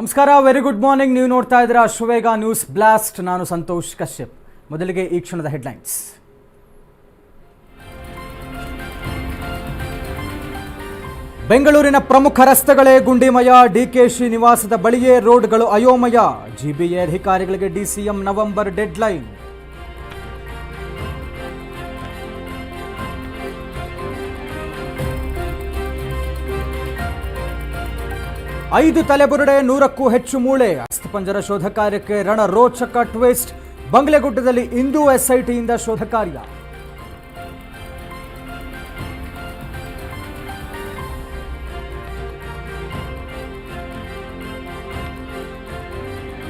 ನಮಸ್ಕಾರ very good morning ನೀವು ನೋಡ್ತಾ ಇದ್ದೀರಾ ಅಶ್ವವೇಗ ನ್ಯೂಸ್ ಬ್ಲಾಸ್ಟ್. ನಾನು ಸಂತೋಷ್ ಕಶ್ಯಪ್. ಮೊದಲಿಗೆ ಈ ಕ್ಷಣದ ಹೆಡ್ಲೈನ್ಸ್. ಬೆಂಗಳೂರಿನ ಪ್ರಮುಖ ರಸ್ತೆಗಳೇ ಗುಂಡಿಮಯ. ಡಿಕೆಶಿ ನಿವಾಸದ ಬಳಿಯೇ ರೋಡ್ಗಳು ಅಯೋಮಯ. ಜಿಬಿಎ ಅಧಿಕಾರಿಗಳಿಗೆ ಡಿಸಿಎಂ ನವೆಂಬರ್ ಡೆಡ್ಲೈನ್. ಐದು ತಲೆಬುರುಡೆ, ನೂರಕ್ಕೂ ಹೆಚ್ಚು ಮೂಳೆ. ಅಸ್ಥಿಪಂಜರ ಶೋಧ ಕಾರ್ಯಕ್ಕೆ ರಣ ರೋಚಕ ಟ್ವಿಸ್ಟ್ ಬಂಗ್ಲೆಗುಡ್ಡದಲ್ಲಿ ಇಂದು ಎಸ್ಐಟಿಯಿಂದ ಶೋಧ ಕಾರ್ಯ.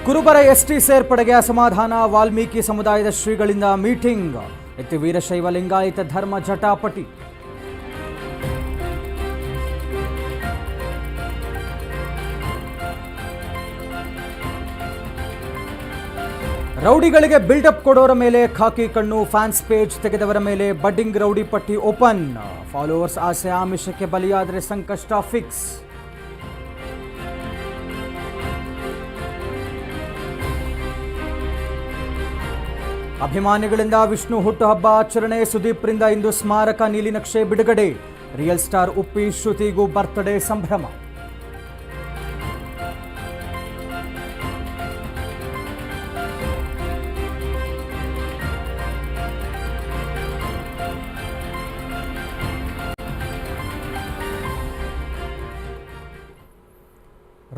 ಕುರುಬರ ಎಸ್ಟಿ ಸೇರ್ಪಡೆಗೆ ಅಸಮಾಧಾನ. ವಾಲ್ಮೀಕಿ ಸಮುದಾಯದ ಶ್ರೀಗಳಿಂದ ಮೀಟಿಂಗ್. ಎತ್ತಿ ವೀರಶೈವ ಲಿಂಗಾಯತ ಧರ್ಮ ಜಟಾಪಟಿ. ರೌಡಿಗಳಿಗೆ ಬಿಲ್ಡಪ್ ಕೊಡೋರ ಮೇಲೆ ಖಾಕಿ ಕಣ್ಣು ಫ್ಯಾನ್ಸ್ ಪೇಜ್ ತೆಗೆದವರ ಮೇಲೆ ಬಡ್ಡಿಂಗ್ ರೌಡಿ ಪಟ್ಟಿ ಓಪನ್ ಫಾಲೋವರ್ಸ್ ಆಸೆ ಆಮಿಷಕ್ಕೆ ಬಲಿಯಾದರೆ ಸಂಕಷ್ಟ ಫಿಕ್ಸ್ ಅಭಿಮಾನಿಗಳಿಂದ ವಿಷ್ಣು ಹುಟ್ಟುಹಬ್ಬ ಆಚರಣೆ. ಸುದೀಪ್ರಿಂದ ಇಂದು ಸ್ಮಾರಕ ನೀಲಿನಕ್ಷೆ ಬಿಡುಗಡೆ. ರಿಯಲ್ ಸ್ಟಾರ್ ಉಪ್ಪಿ ಶ್ರುತಿಗೂ ಬರ್ತ್ಡೇ ಸಂಭ್ರಮ.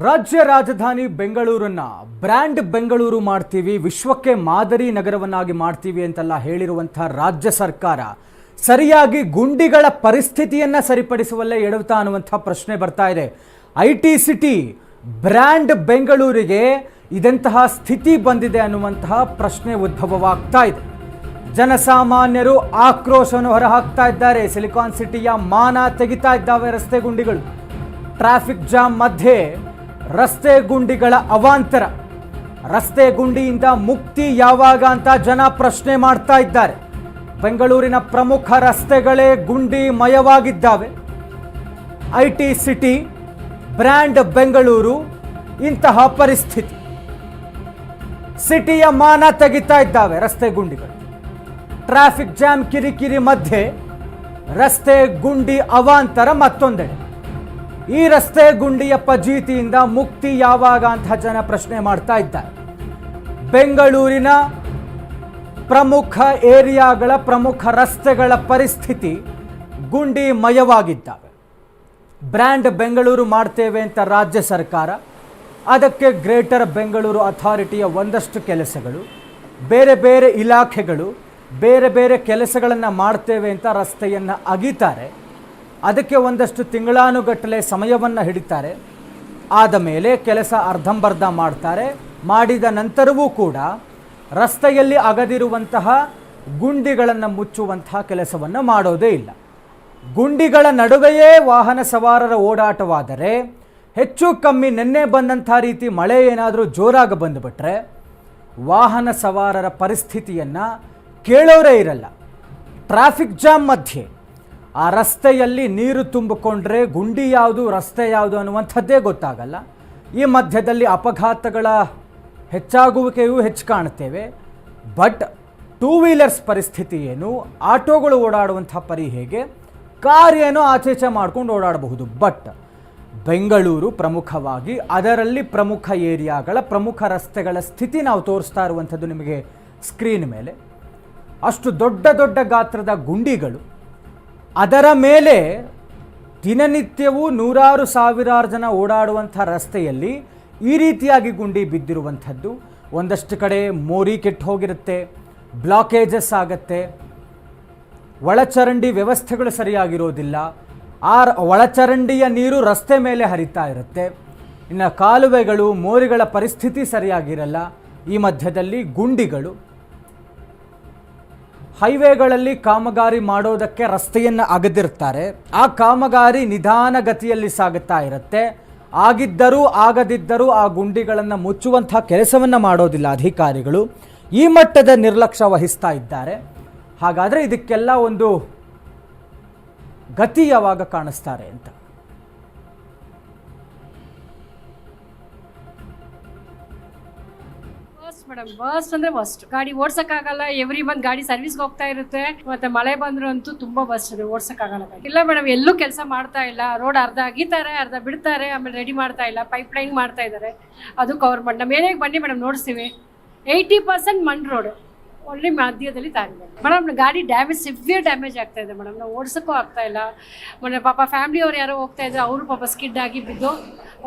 ರಾಜ್ಯ ರಾಜಧಾನಿ ಬೆಂಗಳೂರನ್ನ ಬ್ರ್ಯಾಂಡ್ ಬೆಂಗಳೂರು ಮಾಡ್ತೀವಿ, ವಿಶ್ವಕ್ಕೆ ಮಾದರಿ ನಗರವನ್ನಾಗಿ ಮಾಡ್ತೀವಿ ಅಂತೆಲ್ಲ ಹೇಳಿರುವಂತಹ ರಾಜ್ಯ ಸರ್ಕಾರ ಸರಿಯಾಗಿ ಗುಂಡಿಗಳ ಪರಿಸ್ಥಿತಿಯನ್ನ ಸರಿಪಡಿಸುವಲ್ಲೇ ಎಡುತ್ತಾ ಅನ್ನುವಂಥ ಪ್ರಶ್ನೆ ಬರ್ತಾ ಇದೆ. ಐ ಟಿ ಸಿಟಿ ಬ್ರ್ಯಾಂಡ್ ಬೆಂಗಳೂರಿಗೆ ಇದಂತಹ ಸ್ಥಿತಿ ಬಂದಿದೆ ಅನ್ನುವಂತಹ ಪ್ರಶ್ನೆ ಉದ್ಭವವಾಗ್ತಾ ಇದೆ. ಜನಸಾಮಾನ್ಯರು ಆಕ್ರೋಶವನ್ನು ಹೊರಹಾಕ್ತಾ ಇದ್ದಾರೆ. ಸಿಲಿಕಾನ್ ಸಿಟಿಯ ಮಾನ ತೆಗಿತಾ ಇದ್ದಾವೆ ರಸ್ತೆ ಗುಂಡಿಗಳು. ಟ್ರಾಫಿಕ್ ಜಾಮ್ ಮಧ್ಯೆ ರಸ್ತೆ ಗುಂಡಿಗಳ ಅವಾಂತರ. ರಸ್ತೆ ಗುಂಡಿಯಿಂದ ಮುಕ್ತಿ ಯಾವಾಗ ಅಂತ ಜನ ಪ್ರಶ್ನೆ ಮಾಡ್ತಾ ಇದ್ದಾರೆ. ಬೆಂಗಳೂರಿನ ಪ್ರಮುಖ ರಸ್ತೆಗಳೇ ಗುಂಡಿ ಮಯವಾಗಿದ್ದಾವೆ. I T city, brand Bengaluru, ಇಂತಹ ಪರಿಸ್ಥಿತಿ. ಸಿಟಿಯ ಮಾನ ತೆಗಿತಾ ಇದ್ದಾವೆ ರಸ್ತೆ ಗುಂಡಿಗಳು. ಟ್ರಾಫಿಕ್ ಜಾಮ್ ಕಿರಿಕಿರಿ ಮಧ್ಯೆ ರಸ್ತೆ ಗುಂಡಿ ಅವಾಂತರ ಮತ್ತೊಂದೆಡೆ. ಈ ರಸ್ತೆ ಗುಂಡಿಯಪ್ಪ ಜೀತಿಯಿಂದ ಮುಕ್ತಿ ಯಾವಾಗ ಅಂತ ಜನ ಪ್ರಶ್ನೆ ಮಾಡ್ತಾ ಇದ್ದಾರೆ. ಬೆಂಗಳೂರಿನ ಪ್ರಮುಖ ಏರಿಯಾಗಳ ಪ್ರಮುಖ ರಸ್ತೆಗಳ ಪರಿಸ್ಥಿತಿ ಗುಂಡಿ ಮಯವಾಗಿದ್ದಾವೆ ಬ್ರ್ಯಾಂಡ್ ಬೆಂಗಳೂರು ಮಾಡ್ತೇವೆ ಅಂತ ರಾಜ್ಯ ಸರ್ಕಾರ, ಅದಕ್ಕೆ ಗ್ರೇಟರ್ ಬೆಂಗಳೂರು ಅಥಾರಿಟಿಯ ಒಂದಷ್ಟು ಕೆಲಸಗಳು, ಬೇರೆ ಬೇರೆ ಇಲಾಖೆಗಳು, ಬೇರೆ ಬೇರೆ ಕೆಲಸಗಳನ್ನು ಮಾಡ್ತೇವೆ ಅಂತ ರಸ್ತೆಯನ್ನು ಅಗಿತಾರೆ. ಅದಕ್ಕೆ ಒಂದಷ್ಟು ತಿಂಗಳಾನುಗಟ್ಟಲೆ ಸಮಯವನ್ನು ಹಿಡಿತಾರೆ. ಆದ ಮೇಲೆ ಕೆಲಸ ಅರ್ಧಂಬರ್ಧ ಮಾಡ್ತಾರೆ. ಮಾಡಿದ ನಂತರವೂ ಕೂಡ ರಸ್ತೆಯಲ್ಲಿ ಅಗದಿರುವಂತಹ ಗುಂಡಿಗಳನ್ನು ಮುಚ್ಚುವಂತಹ ಕೆಲಸವನ್ನು ಮಾಡೋದೇ ಇಲ್ಲ. ಗುಂಡಿಗಳ ನಡುವೆಯೇ ವಾಹನ ಸವಾರರ ಓಡಾಟವಾದರೆ ಹೆಚ್ಚು ಕಮ್ಮಿ ನಿನ್ನೆ ಬಂದಂಥ ರೀತಿ ಮಳೆ ಏನಾದರೂ ಜೋರಾಗಿ ಬಂದುಬಿಟ್ರೆ ವಾಹನ ಸವಾರರ ಪರಿಸ್ಥಿತಿಯನ್ನು ಕೇಳೋರೇ ಇರಲ್ಲ. ಟ್ರಾಫಿಕ್ ಜಾಮ್ ಮಧ್ಯೆ ಆ ರಸ್ತೆಯಲ್ಲಿ ನೀರು ತುಂಬಿಕೊಂಡ್ರೆ ಗುಂಡಿ ಯಾವುದು, ರಸ್ತೆ ಯಾವುದು ಅನ್ನುವಂಥದ್ದೇ ಗೊತ್ತಾಗಲ್ಲ. ಈ ಮಧ್ಯದಲ್ಲಿ ಅಪಘಾತಗಳ ಹೆಚ್ಚಾಗುವಿಕೆಯೂ ಹೆಚ್ಚು ಕಾಣುತ್ತೇವೆ. ಬಟ್ ಟೂ ವೀಲರ್ಸ್ ಪರಿಸ್ಥಿತಿ ಏನು? ಆಟೋಗಳು ಓಡಾಡುವಂಥ ಪರಿ ಹೇಗೆ? ಕಾರ್ ಏನೋ ಆಚೀಚೆ ಮಾಡ್ಕೊಂಡು ಓಡಾಡಬಹುದು. ಬಟ್ ಬೆಂಗಳೂರು ಪ್ರಮುಖವಾಗಿ ಅದರಲ್ಲಿ ಪ್ರಮುಖ ಏರಿಯಾಗಳ, ಪ್ರಮುಖ ರಸ್ತೆಗಳ ಸ್ಥಿತಿ ನಾವು ತೋರಿಸ್ತಾ ಇರುವಂಥದ್ದು ನಿಮಗೆ ಸ್ಕ್ರೀನ್ ಮೇಲೆ. ಅಷ್ಟು ದೊಡ್ಡ ದೊಡ್ಡ ಗಾತ್ರದ ಗುಂಡಿಗಳು ಅದರ ಮೇಲೆ ದಿನನಿತ್ಯವೂ ನೂರಾರು ಸಾವಿರಾರು ಜನ ಓಡಾಡುವಂಥ ರಸ್ತೆಯಲ್ಲಿ ಈ ರೀತಿಯಾಗಿ ಗುಂಡಿ ಬಿದ್ದಿರುವಂಥದ್ದು. ಒಂದಷ್ಟು ಕಡೆ ಮೋರಿ ಕೆಟ್ಟು ಹೋಗಿರುತ್ತೆ, ಬ್ಲಾಕೇಜಸ್ ಆಗತ್ತೆ, ಒಳಚರಂಡಿ ವ್ಯವಸ್ಥೆಗಳು ಸರಿಯಾಗಿರೋದಿಲ್ಲ. ಆ ಒಳಚರಂಡಿಯ ನೀರು ರಸ್ತೆ ಮೇಲೆ ಹರಿತಾ ಇರುತ್ತೆ. ಇನ್ನು ಕಾಲುವೆಗಳು, ಮೋರಿಗಳ ಪರಿಸ್ಥಿತಿ ಸರಿಯಾಗಿರಲ್ಲ. ಈ ಮಧ್ಯದಲ್ಲಿ ಗುಂಡಿಗಳು. ಹೈವೇಗಳಲ್ಲಿ ಕಾಮಗಾರಿ ಮಾಡೋದಕ್ಕೆ ರಸ್ತೆಯನ್ನು ಅಗದಿರ್ತಾರೆ ಆ ಕಾಮಗಾರಿ ನಿಧಾನ ಗತಿಯಲ್ಲಿ ಸಾಗುತ್ತಾ ಇರುತ್ತೆ. ಆಗಿದ್ದರೂ ಆಗದಿದ್ದರೂ ಆ ಗುಂಡಿಗಳನ್ನು ಮುಚ್ಚುವಂತಹ ಕೆಲಸವನ್ನು ಮಾಡೋದಿಲ್ಲ ಅಧಿಕಾರಿಗಳು. ಈ ಮಟ್ಟದ ನಿರ್ಲಕ್ಷ್ಯ ವಹಿಸ್ತಾ ಇದ್ದಾರೆ. ಹಾಗಾದರೆ ಇದಕ್ಕೆಲ್ಲ ಒಂದು ಗತಿ ಯಾವಾಗ ಕಾಣಿಸ್ತಾರೆ ಅಂತ. ಮೇಡಮ್ ವರ್ಸ್ಟ್ ಅಂದ್ರೆ ವರ್ಸ್ಟ್ ಗಾಡಿ ಓಡ್ಸಕ್ಕಾಗಲ್ಲ ಎವ್ರಿ ಮಂತ್ ಗಾಡಿ ಸರ್ವಿಸ್ಗೆ ಹೋಗ್ತಾ ಇರುತ್ತೆ, ಮತ್ತೆ ಮಳೆ ಬಂದ್ರು ಅಂತೂ ತುಂಬಾ ವರ್ಸ್ಟ್ ಇದೆ ಓಡ್ಸಕ್ಕಾಗಲ್ಲ ಇಲ್ಲ ಮೇಡಮ್, ಎಲ್ಲೂ ಕೆಲಸ ಮಾಡ್ತಾ ಇಲ್ಲ ರೋಡ್ ಅರ್ಧ ಅಗಿತಾರೆ, ಅರ್ಧ ಬಿಡ್ತಾರೆ, ಆಮೇಲೆ ರೆಡಿ ಮಾಡ್ತಾ ಇಲ್ಲ ಪೈಪ್ ಲೈನ್ ಮಾಡ್ತಾ ಇದ್ದಾರೆ. ಅದು ಕವರ್ ಮಾಡಿ, ನಮ್ಮ ಏನೇ ಬನ್ನಿ ಮೇಡಮ್, ನೋಡಿಸ್ತೀವಿ. ಏಯ್ಟಿ ಪರ್ಸೆಂಟ್ ಮಣ್ ರೋಡ್ ಒಳ್ಳೆ ಮಧ್ಯದಲ್ಲಿ ತಾಗಿದೆ ಮೇಡಮ್. ಗಾಡಿ ಡ್ಯಾಮೇಜ್ ಸಿವಿಯರ್ ಡ್ಯಾಮೇಜ್ ಆಗ್ತಾ ಇದೆ ಮೇಡಮ್, ನಾವು ಓಡಿಸೋಕ್ಕೂ ಆಗ್ತಾ ಇಲ್ಲ. ಮೊನ್ನೆ ಪಾಪ ಫ್ಯಾಮಿಲಿಯವ್ರು ಯಾರೋ ಹೋಗ್ತಾ ಇದ್ರು, ಅವರು ಪಾಪ ಸ್ಕಿಡ್ ಆಗಿ ಬಿದ್ದು,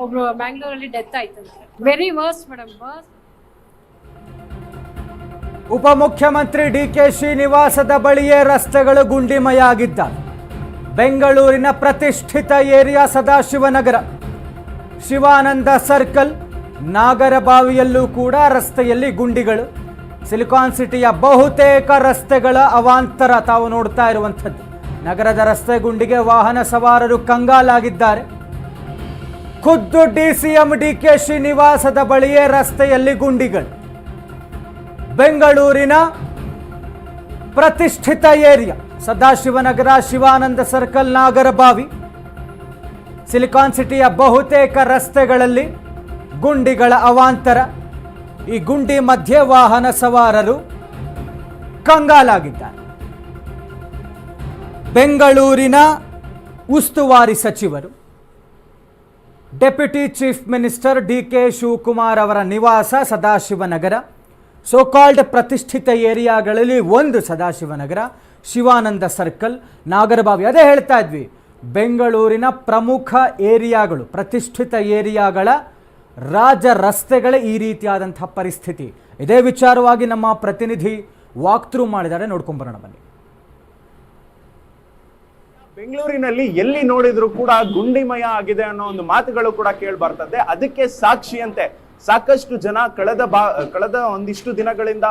ಒಬ್ರು ಮ್ಯಾಂಗ್ಳೂರಲ್ಲಿ ಡೆತ್ ಆಯ್ತಂತೆ. ವೆರಿ ವರ್ಸ್ಟ್ ಮೇಡಮ್ ವರ್ಸ್ಟ್ ಉಪಮುಖ್ಯಮಂತ್ರಿ ಡಿ ಕೆ ಶಿ ನಿವಾಸದ ಬಳಿಯೇ ರಸ್ತೆಗಳು ಗುಂಡಿಮಯ ಆಗಿದ್ದ ಬೆಂಗಳೂರಿನ ಪ್ರತಿಷ್ಠಿತ ಏರಿಯಾ ಸದಾಶಿವನಗರ. ಶಿವಾನಂದ ಸರ್ಕಲ್ ನಾಗರಬಾವಿಯಲ್ಲೂ ಕೂಡ ರಸ್ತೆಯಲ್ಲಿ ಗುಂಡಿಗಳು. ಸಿಲಿಕಾನ್ ಸಿಟಿಯ ಬಹುತೇಕ ರಸ್ತೆಗಳ ಅವಾಂತರ ತಾವು ನೋಡ್ತಾ ಇರುವಂಥದ್ದು. ನಗರದ ರಸ್ತೆ ಗುಂಡಿಗೆ ವಾಹನ ಸವಾರರು ಕಂಗಾಲಾಗಿದ್ದಾರೆ. ಖುದ್ದು D C M D K ಶ್ರೀನಿವಾಸದ ನಿವಾಸದ ಬಳಿಯೇ ರಸ್ತೆಯಲ್ಲಿ ಗುಂಡಿಗಳು. ಬೆಂಗಳೂರಿನ ಪ್ರತಿಷ್ಠಿತ area, Sadashivanagar, Shivananda circle, Nagarbhavi, silicon ಸಿಟಿಯ ಬಹುತೇಕ ರಸ್ತೆಗಳಲ್ಲಿ ಗುಂಡಿಗಳ ಅವಾಂತರ. ಈ ಗುಂಡಿ ಮಧ್ಯೆ ವಾಹನ ಸವಾರರು ಕಂಗಾಲಾಗಿದ್ದಾರೆ. ಬೆಂಗಳೂರಿನ ಉಸ್ತುವಾರಿ ಸಚಿವರು, deputy chief minister D K Shivakumar ಅವರ ನಿವಾಸ ಸದಾಶಿವನಗರ. ಸೋಕಾಲ್ಡ್ ಪ್ರತಿಷ್ಠಿತ ಏರಿಯಾಗಳಲ್ಲಿ ಒಂದು ಸದಾಶಿವನಗರ, ಶಿವಾನಂದ ಸರ್ಕಲ್ ನಾಗರಬಾವಿ, ಅದೇ ಹೇಳ್ತಾ ಇದ್ವಿ. ಬೆಂಗಳೂರಿನ ಪ್ರಮುಖ ಏರಿಯಾಗಳು, ಪ್ರತಿಷ್ಠಿತ ಏರಿಯಾಗಳ ರಾಜ ರಸ್ತೆಗಳೇ ಈ ರೀತಿಯಾದಂಥ ಪರಿಸ್ಥಿತಿ. ಇದೇ ವಿಚಾರವಾಗಿ ನಮ್ಮ ಪ್ರತಿನಿಧಿ ವಾಕ್ ಥ್ರೂ ಮಾಡಿದ್ದಾರೆ ನೋಡ್ಕೊಂಬರೋಣ ಬನ್ನಿ. ಬೆಂಗಳೂರಿನಲ್ಲಿ ಎಲ್ಲಿ ನೋಡಿದ್ರು ಕೂಡ ಗುಂಡಿಮಯ ಆಗಿದೆ ಅನ್ನೋ ಒಂದು ಮಾತುಗಳು ಕೂಡ ಕೇಳಿ ಬರ್ತದೆ. ಅದಕ್ಕೆ ಸಾಕ್ಷಿಯಂತೆ ಸಾಕಷ್ಟು ಜನ ಕಳೆದ ಬಾ, ಕಳೆದ ಒಂದಿಷ್ಟು ದಿನಗಳಿಂದ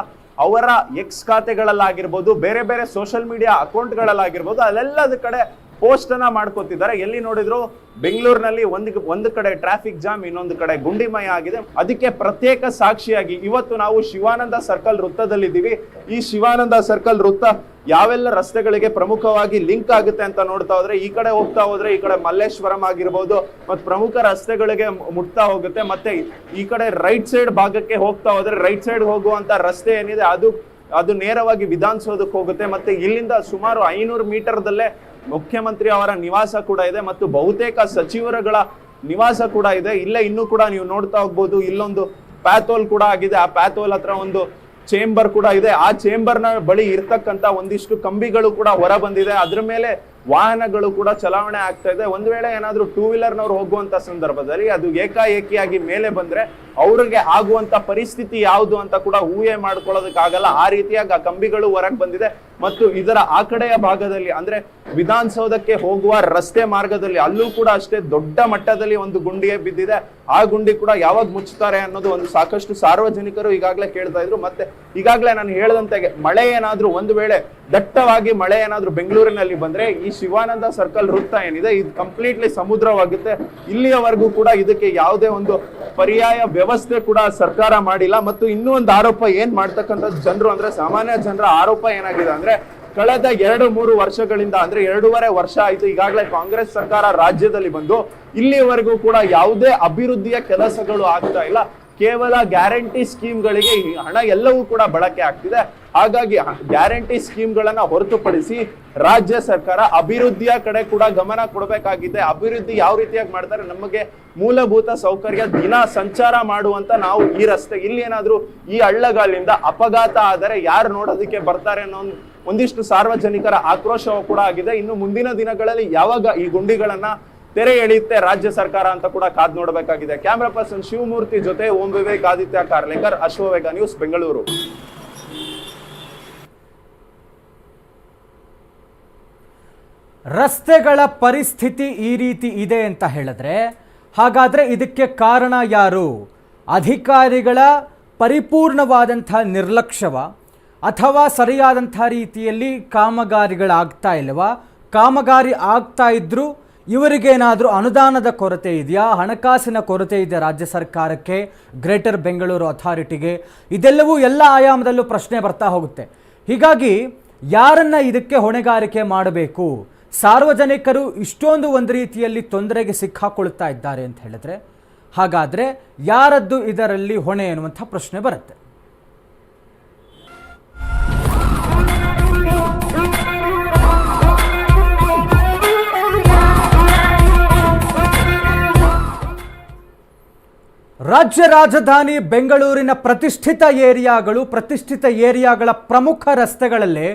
ಅವರ ಎಕ್ಸ್ ಖಾತೆಗಳಲ್ಲಾಗಿರ್ಬೋದು, ಬೇರೆ ಬೇರೆ ಸೋಷಿಯಲ್ ಮೀಡಿಯಾ ಅಕೌಂಟ್ಗಳಲ್ಲಾಗಿರ್ಬೋದು ಅಲ್ಲೆಲ್ಲದ ಕಡೆ ಪೋಸ್ಟ್ ಅನ್ನ ಮಾಡ್ಕೋತಿದ್ದಾರೆ. ಎಲ್ಲಿ ನೋಡಿದ್ರು ಬೆಂಗಳೂರಿನಲ್ಲಿ ಒಂದು ಒಂದು ಕಡೆ ಟ್ರಾಫಿಕ್ ಜಾಮ್ ಇನ್ನೊಂದು ಕಡೆ ಗುಂಡಿಮಯ ಆಗಿದೆ. ಅದಕ್ಕೆ ಪ್ರತ್ಯೇಕ ಸಾಕ್ಷಿಯಾಗಿ ಇವತ್ತು ನಾವು ಶಿವಾನಂದ ಸರ್ಕಲ್ ವೃತ್ತದಲ್ಲಿದ್ದೀವಿ. ಈ ಶಿವಾನಂದ ಸರ್ಕಲ್ ವೃತ್ತ ಯಾವೆಲ್ಲ ರಸ್ತೆಗಳಿಗೆ ಪ್ರಮುಖವಾಗಿ ಲಿಂಕ್ ಆಗುತ್ತೆ ಅಂತ ನೋಡ್ತಾ ಹೋದ್ರೆ, ಈ ಕಡೆ ಹೋಗ್ತಾ ಹೋದ್ರೆ ಈ ಕಡೆ ಮಲ್ಲೇಶ್ವರಂ ಆಗಿರ್ಬೋದು, ಮತ್ತೆ ಪ್ರಮುಖ ರಸ್ತೆಗಳಿಗೆ ಮುಟ್ತಾ ಹೋಗುತ್ತೆ. ಮತ್ತೆ ಈ ಕಡೆ ರೈಟ್ ಸೈಡ್ ಭಾಗಕ್ಕೆ ಹೋಗ್ತಾ ಹೋದ್ರೆ ರೈಟ್ ಸೈಡ್ ಹೋಗುವಂತ ರಸ್ತೆ ಏನಿದೆ, ಅದು ಅದು ನೇರವಾಗಿ ವಿಧಾನಸೌಧಕ್ಕೆ ಹೋಗುತ್ತೆ. ಮತ್ತೆ ಇಲ್ಲಿಂದ ಸುಮಾರು ಐನೂರು ಮೀಟರ್ದಲ್ಲೇ ಮುಖ್ಯಮಂತ್ರಿ ಅವರ ನಿವಾಸ ಕೂಡ ಇದೆ ಮತ್ತು ಬಹುತೇಕ ಸಚಿವರುಗಳ ನಿವಾಸ ಕೂಡ ಇದೆ. ಇಲ್ಲೇ ಇನ್ನೂ ಕೂಡ ನೀವು ನೋಡ್ತಾ ಹೋಗ್ಬೋದು, ಇಲ್ಲೊಂದು ಪ್ಯಾಥೋಲ್ ಕೂಡ ಆಗಿದೆ. ಆ ಪ್ಯಾಥೋಲ್ ಹತ್ರ ಒಂದು ಚೇಂಬರ್ ಕೂಡ ಇದೆ. ಆ ಚೇಂಬರ್ನ ಬಳಿ ಇರ್ತಕ್ಕಂಥ ಒಂದಿಷ್ಟು ಕಂಬಿಗಳು ಕೂಡ ಹೊರ ಬಂದಿದೆ. ಅದ್ರ ಮೇಲೆ ವಾಹನಗಳು ಕೂಡ ಚಲಾವಣೆ ಆಗ್ತಾ ಇದೆ. ಒಂದ್ ವೇಳೆ ಏನಾದರೂ ಟೂ ವೀಲರ್ನವ್ರು ಹೋಗುವಂತ ಸಂದರ್ಭದಲ್ಲಿ ಅದು ಏಕಾಏಕಿಯಾಗಿ ಮೇಲೆ ಬಂದ್ರೆ ಅವ್ರಿಗೆ ಆಗುವಂತ ಪರಿಸ್ಥಿತಿ ಯಾವುದು ಅಂತ ಕೂಡ ಊಹೆ ಮಾಡ್ಕೊಳ್ಳೋದಕ್ಕಾಗಲ್ಲ ಆ ರೀತಿಯಾಗಿ ಆ ಕಂಬಿಗಳು ಹೊರಗೆ ಬಂದಿದೆ. ಮತ್ತು ಇದರ ಆ ಕಡೆಯ ಭಾಗದಲ್ಲಿ ಅಂದ್ರೆ ವಿಧಾನಸೌಧಕ್ಕೆ ಹೋಗುವ ರಸ್ತೆ ಮಾರ್ಗದಲ್ಲಿ ಅಲ್ಲೂ ಕೂಡ ಅಷ್ಟೇ ದೊಡ್ಡ ಮಟ್ಟದಲ್ಲಿ ಒಂದು ಗುಂಡಿಗೆ ಬಿದ್ದಿದೆ. ಆ ಗುಂಡಿ ಕೂಡ ಯಾವಾಗ ಮುಚ್ಚುತ್ತಾರೆ ಅನ್ನೋದು ಒಂದು ಸಾಕಷ್ಟು ಸಾರ್ವಜನಿಕರು ಈಗಾಗಲೇ ಕೇಳ್ತಾ ಇದ್ರು. ಮತ್ತೆ ಈಗಾಗಲೇ ನಾನು ಹೇಳಿದಂತೆ ಮಳೆ ಏನಾದ್ರೂ ಒಂದು ವೇಳೆ ದಟ್ಟವಾಗಿ ಮಳೆ ಏನಾದ್ರೂ ಬೆಂಗಳೂರಿನಲ್ಲಿ ಬಂದ್ರೆ ಈ ಶಿವಾನಂದ ಸರ್ಕಲ್ ವೃತ್ತ ಏನಿದೆ, ಇದು ಕಂಪ್ಲೀಟ್ಲಿ ಸಮುದ್ರವಾಗುತ್ತೆ ಇಲ್ಲಿಯವರೆಗೂ ಕೂಡ ಇದಕ್ಕೆ ಯಾವುದೇ ಒಂದು ಪರ್ಯಾಯ ವ್ಯವಸ್ಥೆ ಕೂಡ ಸರ್ಕಾರ ಮಾಡಿಲ್ಲ. ಮತ್ತು ಇನ್ನೂ ಒಂದು ಆರೋಪ ಏನ್ ಮಾಡ್ತಕ್ಕಂಥದ್ದು ಜನರು ಅಂದ್ರೆ, ಸಾಮಾನ್ಯ ಜನರ ಆರೋಪ ಏನಾಗಿದೆ ಅಂದ್ರೆ, ಕಳೆದ ಎರಡು ಮೂರು ವರ್ಷಗಳಿಂದ ಅಂದ್ರೆ ಎರಡೂವರೆ ವರ್ಷ ಆಯ್ತು, ಈಗಾಗಲೇ ಕಾಂಗ್ರೆಸ್ ಸರ್ಕಾರ ರಾಜ್ಯದಲ್ಲಿ ಬಂದು, ಇಲ್ಲಿವರೆಗೂ ಕೂಡ ಯಾವುದೇ ಅಭಿವೃದ್ಧಿಯ ಕೆಲಸಗಳು ಆಗ್ತಾ ಇಲ್ಲ. ಕೇವಲ ಗ್ಯಾರಂಟಿ ಸ್ಕೀಮ್ಗಳಿಗೆ ಹಣ ಎಲ್ಲವೂ ಕೂಡ ಬಳಕೆ ಆಗ್ತಿದೆ. ಹಾಗಾಗಿ ಗ್ಯಾರಂಟಿ ಸ್ಕೀಮ್ಗಳನ್ನ ಹೊರತುಪಡಿಸಿ ರಾಜ್ಯ ಸರ್ಕಾರ ಅಭಿವೃದ್ಧಿಯ ಕಡೆ ಕೂಡ ಗಮನ ಕೊಡಬೇಕಾಗಿದೆ. ಅಭಿವೃದ್ಧಿ ಯಾವ ರೀತಿಯಾಗಿ ಮಾಡ್ತಾರೆ? ನಮಗೆ ಮೂಲಭೂತ ಸೌಕರ್ಯ ದಿನ ಸಂಚಾರ ಮಾಡುವಂತ ನಾವು ಈ ರಸ್ತೆ, ಇಲ್ಲಿ ಏನಾದ್ರೂ ಈ ಹಳ್ಳಗಾಲಿಂದ ಅಪಘಾತ ಆದರೆ ಯಾರು ನೋಡೋದಕ್ಕೆ ಬರ್ತಾರೆ ಅನ್ನೋ ಒಂದು ಒಂದಿಷ್ಟು ಸಾರ್ವಜನಿಕರ ಆಕ್ರೋಶವು ಕೂಡ ಆಗಿದೆ. ಇನ್ನು ಮುಂದಿನ ದಿನಗಳಲ್ಲಿ ಯಾವಾಗ ಈ ಗುಂಡಿಗಳನ್ನ ತೆರೆ ಎಳೆಯುತ್ತೆ ರಾಜ್ಯ ಸರ್ಕಾರ ಅಂತ ಕೂಡ ಕಾದ್ ನೋಡಬೇಕಾಗಿದೆ. ಕ್ಯಾಮ್ರಾ ಪರ್ಸನ್ ಶಿವಮೂರ್ತಿ ಜೊತೆ ಓಂ ವಿವೇಕ್ ಆದಿತ್ಯ ಕಾರ್ಲೇಕರ್ ಅಶ್ವವೇಗ ನ್ಯೂಸ್, ಬೆಂಗಳೂರು. ರಸ್ತೆಗಳ ಪರಿಸ್ಥಿತಿ ಈ ರೀತಿ ಇದೆ ಅಂತ ಹೇಳಿದ್ರೆ, ಹಾಗಾದರೆ ಇದಕ್ಕೆ ಕಾರಣ ಯಾರು? ಅಧಿಕಾರಿಗಳ ಪರಿಪೂರ್ಣವಾದಂಥ ನಿರ್ಲಕ್ಷ್ಯವ ಅಥವಾ ಸರಿಯಾದಂಥ ರೀತಿಯಲ್ಲಿ ಕಾಮಗಾರಿಗಳಾಗ್ತಾ ಇಲ್ವಾ ಕಾಮಗಾರಿ ಆಗ್ತಾ ಇದ್ದರೂ ಇವರಿಗೇನಾದರೂ ಅನುದಾನದ ಕೊರತೆ ಇದೆಯಾ? ಹಣಕಾಸಿನ ಕೊರತೆ ಇದೆಯಾ ರಾಜ್ಯ ಸರ್ಕಾರಕ್ಕೆ, ಗ್ರೇಟರ್ ಬೆಂಗಳೂರು ಅಥಾರಿಟಿಗೆ. ಇದೆಲ್ಲವೂ ಎಲ್ಲ ಆಯಾಮದಲ್ಲೂ ಪ್ರಶ್ನೆ ಬರ್ತಾ ಹೋಗುತ್ತೆ. ಹೀಗಾಗಿ ಯಾರನ್ನು ಇದಕ್ಕೆ ಹೊಣೆಗಾರಿಕೆ ಮಾಡಬೇಕು? ಸಾರ್ವಜನಿಕರು ಇಷ್ಟೊಂದು ಒಂದು ರೀತಿಯಲ್ಲಿ ತೊಂದರೆಗೆ ಸಿಕ್ಕಾಕೊಳ್ತಾ ಇದ್ದಾರೆ ಅಂತ ಹೇಳಿದ್ರೆ, ಹಾಗಾದರೆ ಯಾರದ್ದು ಇದರಲ್ಲಿ ಹೊಣೆ ಎನ್ನುವಂಥ ಪ್ರಶ್ನೆ ಬರುತ್ತೆ. ರಾಜ್ಯ ರಾಜಧಾನಿ ಬೆಂಗಳೂರಿನ ಪ್ರತಿಷ್ಠಿತ ಏರಿಯಾಗಳು ಪ್ರತಿಷ್ಠಿತ ಏರಿಯಾಗಳ ಪ್ರಮುಖ ರಸ್ತೆಗಳಲ್ಲೇ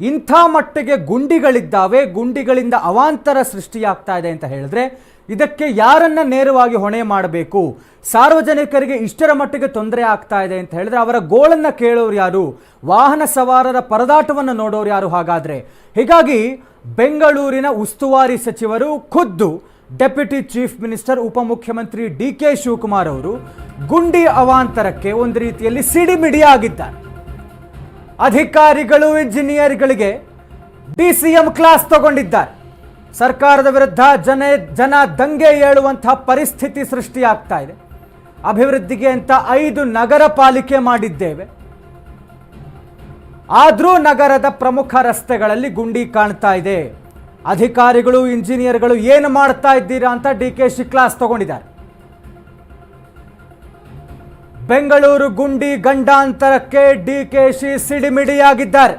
ಇಂಥ ಮಟ್ಟಿಗೆ ಗುಂಡಿಗಳಿದ್ದಾವೆ, ಗುಂಡಿಗಳಿಂದ ಅವಾಂತರ ಸೃಷ್ಟಿಯಾಗ್ತಾ ಇದೆ ಅಂತ ಹೇಳಿದ್ರೆ ಇದಕ್ಕೆ ಯಾರನ್ನ ನೇರವಾಗಿ ಹೊಣೆ ಮಾಡಬೇಕು? ಸಾರ್ವಜನಿಕರಿಗೆ ಇಷ್ಟರ ಮಟ್ಟಿಗೆ ತೊಂದರೆ ಆಗ್ತಾ ಇದೆ ಅಂತ ಹೇಳಿದ್ರೆ ಅವರ ಗೋಳನ್ನ ಕೇಳೋರು ಯಾರು? ವಾಹನ ಸವಾರರ ಪರದಾಟವನ್ನು ನೋಡೋರು ಯಾರು ಹಾಗಾದ್ರೆ? ಹೀಗಾಗಿ ಬೆಂಗಳೂರಿನ ಉಸ್ತುವಾರಿ ಸಚಿವರು ಖುದ್ದು ಡೆಪ್ಯೂಟಿ ಚೀಫ್ ಮಿನಿಸ್ಟರ್ ಉಪಮುಖ್ಯಮಂತ್ರಿ ಡಿ ಕೆ ಶಿವಕುಮಾರ್ ಅವರು ಗುಂಡಿ ಅವಾಂತರಕ್ಕೆ ಒಂದು ರೀತಿಯಲ್ಲಿ ಸಿಡಿಮಿಡಿಯಾಗಿದ್ದಾರೆ. ಅಧಿಕಾರಿಗಳು, ಇಂಜಿನಿಯರ್ಗಳಿಗೆ ಡಿ ಸಿ ಎಂ ಕ್ಲಾಸ್ ತಗೊಂಡಿದ್ದಾರೆ. ಸರ್ಕಾರದ ವಿರುದ್ಧ ಜನ ಜನ ದಂಗೆ ಏಳುವಂತಹ ಪರಿಸ್ಥಿತಿ ಸೃಷ್ಟಿಯಾಗ್ತಾ ಇದೆ. ಅಭಿವೃದ್ಧಿಗೆ ಅಂತ ಐದು ನಗರ ಪಾಲಿಕೆ ಮಾಡಿದ್ದೇವೆ. ಆದರೂ ನಗರದ ಪ್ರಮುಖ ರಸ್ತೆಗಳಲ್ಲಿ ಗುಂಡಿ ಕಾಣ್ತಾ ಇದೆ. ಅಧಿಕಾರಿಗಳು, ಇಂಜಿನಿಯರ್ಗಳು ಏನು ಮಾಡ್ತಾ ಇದ್ದೀರಾ ಅಂತ ಡಿ ಕೆ ಶಿ ಕ್ಲಾಸ್ ತಗೊಂಡಿದ್ದಾರೆ. ಬೆಂಗಳೂರು ಗುಂಡಿ ಗಂಡಾಂತರಕ್ಕೆ ಡಿಕೆಶಿ ಸಿಡಿಮಿಡಿಯಾಗಿದ್ದಾರೆ.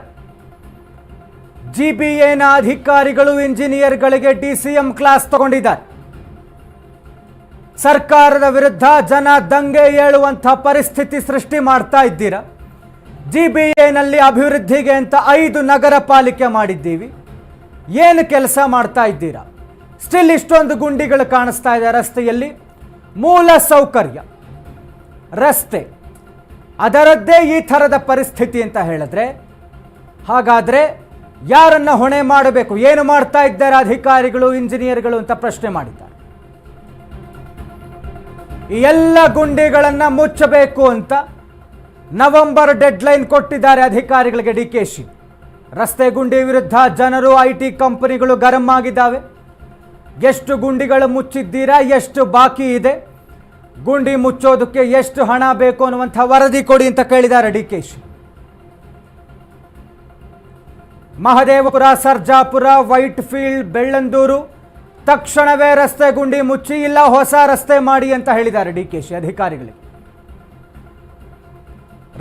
ಜಿಬಿಎನ ಅಧಿಕಾರಿಗಳು, ಇಂಜಿನಿಯರ್ಗಳಿಗೆ ಡಿಸಿಎಂ ಕ್ಲಾಸ್ ತಗೊಂಡಿದ್ದಾರೆ. ಸರ್ಕಾರದ ವಿರುದ್ಧ ಜನ ದಂಗೆ ಏಳುವಂಥ ಪರಿಸ್ಥಿತಿ ಸೃಷ್ಟಿ ಮಾಡ್ತಾ ಇದ್ದೀರಾ? ಜಿಬಿಎನಲ್ಲಿ ಅಭಿವೃದ್ಧಿಗೆ ಅಂತ ಐದು ನಗರ ಪಾಲಿಕೆ ಮಾಡಿದ್ದೀವಿ. ಏನು ಕೆಲಸ ಮಾಡ್ತಾ ಇದ್ದೀರಾ? ಸ್ಟಿಲ್ ಇಷ್ಟೊಂದು ಗುಂಡಿಗಳು ಕಾಣಿಸ್ತಾ ಇದೆ ರಸ್ತೆಯಲ್ಲಿ. ಮೂಲ ಸೌಕರ್ಯ. ರಸ್ತೆ. ಅದರದ್ದೇ ಈ ಥರದ ಪರಿಸ್ಥಿತಿ ಅಂತ ಹೇಳಿದ್ರೆ, ಹಾಗಾದರೆ ಯಾರನ್ನು ಹೊಣೆ ಮಾಡಬೇಕು? ಏನು ಮಾಡ್ತಾ ಇದ್ದಾರೆ ಅಧಿಕಾರಿಗಳು, ಇಂಜಿನಿಯರ್ಗಳು ಅಂತ ಪ್ರಶ್ನೆ ಮಾಡಿದ್ದಾರೆ. ಈ ಎಲ್ಲ ಗುಂಡಿಗಳನ್ನು ಮುಚ್ಚಬೇಕು ಅಂತ ನವೆಂಬರ್ ಡೆಡ್ಲೈನ್ ಕೊಟ್ಟಿದ್ದಾರೆ ಅಧಿಕಾರಿಗಳಿಗೆ ಡಿ ಕೆ ಶಿ. ರಸ್ತೆ ಗುಂಡಿ ವಿರುದ್ಧ ಜನರು, ಐ ಟಿ ಕಂಪನಿಗಳು ಗರಂ ಆಗಿದ್ದಾವೆ. ಎಷ್ಟು ಗುಂಡಿಗಳು ಮುಚ್ಚಿದ್ದೀರಾ, ಎಷ್ಟು ಬಾಕಿ ಇದೆ? ಗುಂಡಿ ಮುಚ್ಚೋದಕ್ಕೆ ಎಷ್ಟು ಹಣ ಬೇಕು ಅನ್ನುವಂಥ ವರದಿ ಕೊಡಿ ಅಂತ ಕೇಳಿದ್ದಾರೆ D K Shi Mahadevapura, Sarjapura Whitefield Bellanduru, ತಕ್ಷಣವೇ ರಸ್ತೆ ಗುಂಡಿ ಮುಚ್ಚಿ ಇಲ್ಲ ಹೊಸ ರಸ್ತೆ ಮಾಡಿ ಅಂತ ಹೇಳಿದ್ದಾರೆ ಡಿ ಕೆ ಶಿ ಅಧಿಕಾರಿಗಳಿಗೆ.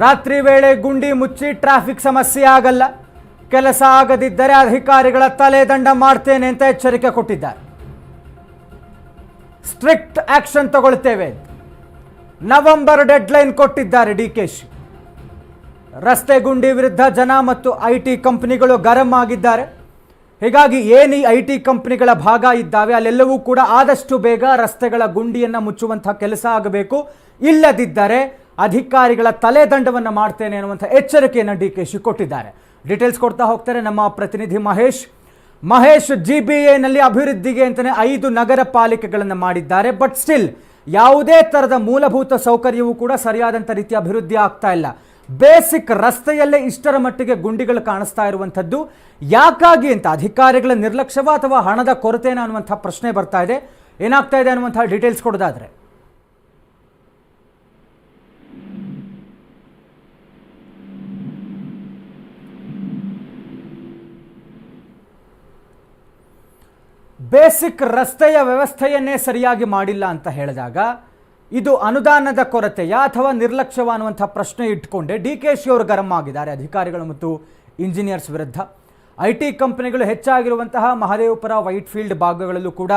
ರಾತ್ರಿ ವೇಳೆ ಗುಂಡಿ ಮುಚ್ಚಿ ಟ್ರಾಫಿಕ್ ಸಮಸ್ಯೆ ಆಗಲ್ಲ. ಕೆಲಸ ಆಗದಿದ್ದರೆ ಅಧಿಕಾರಿಗಳ ತಲೆದಂಡ ಮಾಡ್ತೇನೆ ಅಂತ ಎಚ್ಚರಿಕೆ ಕೊಟ್ಟಿದ್ದಾರೆ. ಸ್ಟ್ರಿಕ್ಟ್ ಆಕ್ಷನ್ ತಗೊಳ್ತೇವೆ. ನವೆಂಬರ್ ಡೆಡ್ಲೈನ್ ಕೊಟ್ಟಿದ್ದಾರೆ ಡಿ ಕೆ ಶಿ ರಸ್ತೆ ಗುಂಡಿ ವಿರುದ್ಧ ಜನ ಮತ್ತು ಐ ಟಿ ಕಂಪ್ನಿಗಳು ಗರಂ ಆಗಿದ್ದಾರೆ. ಹೀಗಾಗಿ ಏನು ಈ ಐ ಟಿ ಕಂಪ್ನಿಗಳ ಭಾಗ ಇದ್ದಾವೆ, ಅಲ್ಲೆಲ್ಲವೂ ಕೂಡ ಆದಷ್ಟು ಬೇಗ ರಸ್ತೆಗಳ ಗುಂಡಿಯನ್ನು ಮುಚ್ಚುವಂಥ ಕೆಲಸ ಆಗಬೇಕು. ಇಲ್ಲದಿದ್ದರೆ ಅಧಿಕಾರಿಗಳ ತಲೆದಂಡವನ್ನು ಮಾಡ್ತೇನೆ ಅನ್ನುವಂಥ ಎಚ್ಚರಿಕೆಯನ್ನು ಡಿ ಕೆ ಶಿ ಕೊಟ್ಟಿದ್ದಾರೆ. ಡೀಟೇಲ್ಸ್ ಕೊಡ್ತಾ ಹೋಗ್ತಾರೆ ನಮ್ಮ ಪ್ರತಿನಿಧಿ ಮಹೇಶ್. ಮಹೇಶ್ ಜಿ ಬಿ ಎನಲ್ಲಿ ಅಭಿವೃದ್ಧಿಗೆ ಅಂತಲೇ ಐದು ನಗರ ಪಾಲಿಕೆಗಳನ್ನು ಮಾಡಿದ್ದಾರೆ, ಬಟ್ ಸ್ಟಿಲ್ ಯಾವುದೇ ಥರದ ಮೂಲಭೂತ ಸೌಕರ್ಯವೂ ಕೂಡ ಸರಿಯಾದಂಥ ರೀತಿ ಅಭಿವೃದ್ಧಿ ಆಗ್ತಾ ಇಲ್ಲ. ಬೇಸಿಕ್ ರಸ್ತೆಯಲ್ಲೇ ಇಷ್ಟರ ಮಟ್ಟಿಗೆ ಗುಂಡಿಗಳು ಕಾಣಿಸ್ತಾ ಇರುವಂಥದ್ದು. ಯಾಕಾಗಿ ಅಂತ ಅಧಿಕಾರಿಗಳ ನಿರ್ಲಕ್ಷ್ಯವ ಅಥವಾ ಹಣದ ಕೊರತೆನ ಅನ್ನುವಂಥ ಪ್ರಶ್ನೆ ಬರ್ತಾ ಇದೆ. ಏನಾಗ್ತಾ ಇದೆ ಅನ್ನುವಂಥ ಡೀಟೇಲ್ಸ್ ಕೊಡೋದಾದ್ರೆ. ಬೇಸಿಕ್ ರಸ್ತೆಯ ವ್ಯವಸ್ಥೆಯನ್ನೇ ಸರಿಯಾಗಿ ಮಾಡಿಲ್ಲ ಅಂತ ಹೇಳಿದಾಗ, ಇದು ಅನುದಾನದ ಕೊರತೆಯ ಅಥವಾ ನಿರ್ಲಕ್ಷ್ಯವ ಅನ್ನುವಂಥ ಪ್ರಶ್ನೆ ಇಟ್ಕೊಂಡೆ ಡಿ ಕೆ ಶಿ ಅವರು ಗರಂ ಆಗಿದ್ದಾರೆ, ಅಧಿಕಾರಿಗಳು ಮತ್ತು ಇಂಜಿನಿಯರ್ಸ್ ವಿರುದ್ಧ. ಐ ಟಿ ಕಂಪನಿಗಳು ಹೆಚ್ಚಾಗಿರುವಂತಹ ಮಹದೇವಪುರ ವೈಟ್ ಫೀಲ್ಡ್ ಭಾಗಗಳಲ್ಲೂ ಕೂಡ